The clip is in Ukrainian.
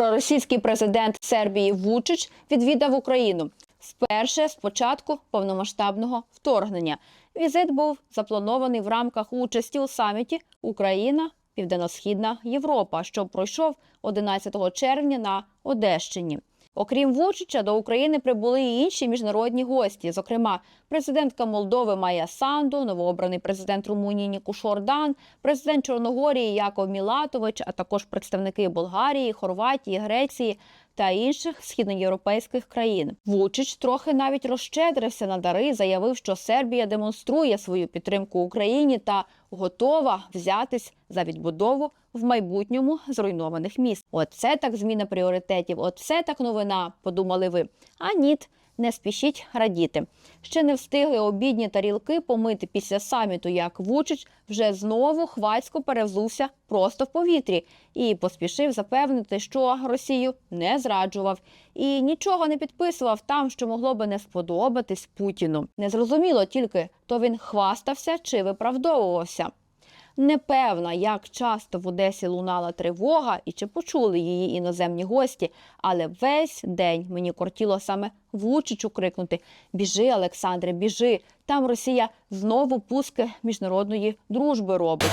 Проросійський президент Сербії Вучич відвідав Україну вперше з початку повномасштабного вторгнення. Візит був запланований в рамках участі у саміті Україна Південно-Східна Європа, що пройшов 11 червня на Одещині. Окрім Вучича, до України прибули і інші міжнародні гості, зокрема, президентка Молдови Майя Санду, новообраний президент Румунії Нікуш Ордан, президент Чорногорії Яков Мілатович, а також представники Болгарії, Хорватії, Греції та інших східноєвропейських країн. Вучич трохи навіть розщедрився на дари, заявив, що Сербія демонструє свою підтримку Україні та готова взятись за відбудову в майбутньому зруйнованих міст. Оце так зміна пріоритетів, оце так новина, подумали ви. А ніт, не спішіть радіти. Ще не встигли обідні тарілки помити після саміту, як Вучич вже знову хвацько перевзувся просто в повітрі і поспішив запевнити, що Росію не зраджував і нічого не підписував там, що могло би не сподобатись Путіну. Незрозуміло тільки, то він хвастався чи виправдовувався. Непевна, як часто в Одесі лунала тривога і чи почули її іноземні гості, але весь день мені кортіло саме Вучичу крикнути: Біжи, Олександре, біжи! Там Росія знову пуски міжнародної дружби робить.